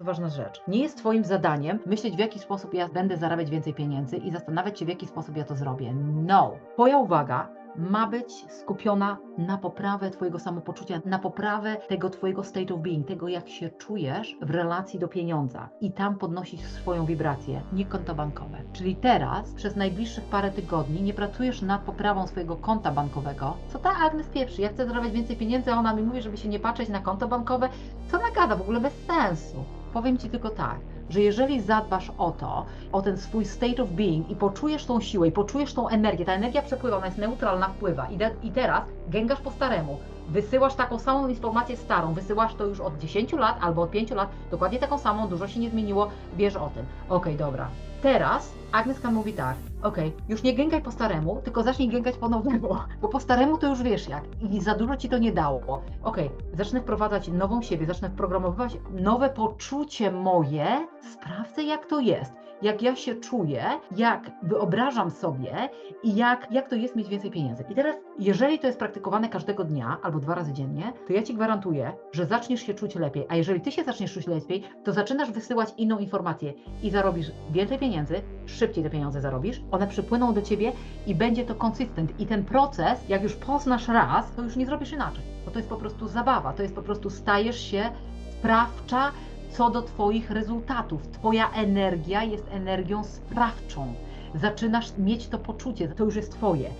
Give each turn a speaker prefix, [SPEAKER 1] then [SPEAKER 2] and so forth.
[SPEAKER 1] Ważna rzecz. Nie jest Twoim zadaniem myśleć, w jaki sposób ja będę zarabiać więcej pieniędzy i zastanawiać się, w jaki sposób ja to zrobię. No. Twoja uwaga ma być skupiona na poprawę Twojego samopoczucia, na poprawę tego Twojego state of being, tego jak się czujesz w relacji do pieniądza i tam podnosić swoją wibrację, nie konto bankowe. Czyli teraz przez najbliższych parę tygodni nie pracujesz nad poprawą swojego konta bankowego. Co ta Agnes pieprzy? Ja chcę zarabiać więcej pieniędzy, a ona mi mówi, żeby się nie patrzeć na konto bankowe. Co nagada? W ogóle bez sensu. Powiem Ci tylko tak, że jeżeli zadbasz o to, o ten swój state of being i poczujesz tą siłę i poczujesz tą energię, ta energia przepływa, ona jest neutralna, wpływa i, de- i teraz gęgasz po staremu, wysyłasz taką samą informację starą, wysyłasz to już od 10 lat albo od 5 lat, dokładnie taką samą, dużo się nie zmieniło, wiesz o tym. Okej, dobra. Teraz Agnieszka mówi tak, okej, już nie gęgaj po staremu, tylko zacznij gęgać po nowemu, bo po staremu to już wiesz jak i za dużo Ci to nie dało. Okej, zacznę wprowadzać nową siebie, zacznę wprogramowywać nowe poczucie moje, sprawdzę jak to jest, jak ja się czuję, jak wyobrażam sobie i jak, jak to jest mieć więcej pieniędzy. I teraz, jeżeli to jest praktykowane każdego dnia albo dwa razy dziennie, to ja Ci gwarantuję, że zaczniesz się czuć lepiej. A jeżeli Ty się zaczniesz czuć lepiej, to zaczynasz wysyłać inną informację i zarobisz więcej pieniędzy, szybciej te pieniądze zarobisz, one przypłyną do Ciebie i będzie to konsystent. I ten proces, jak już poznasz raz, to już nie zrobisz inaczej. Bo to jest po prostu zabawa, to jest po prostu stajesz się sprawcza co do Twoich rezultatów. Twoja energia jest energią sprawczą. Zaczynasz mieć to poczucie, to już jest Twoje.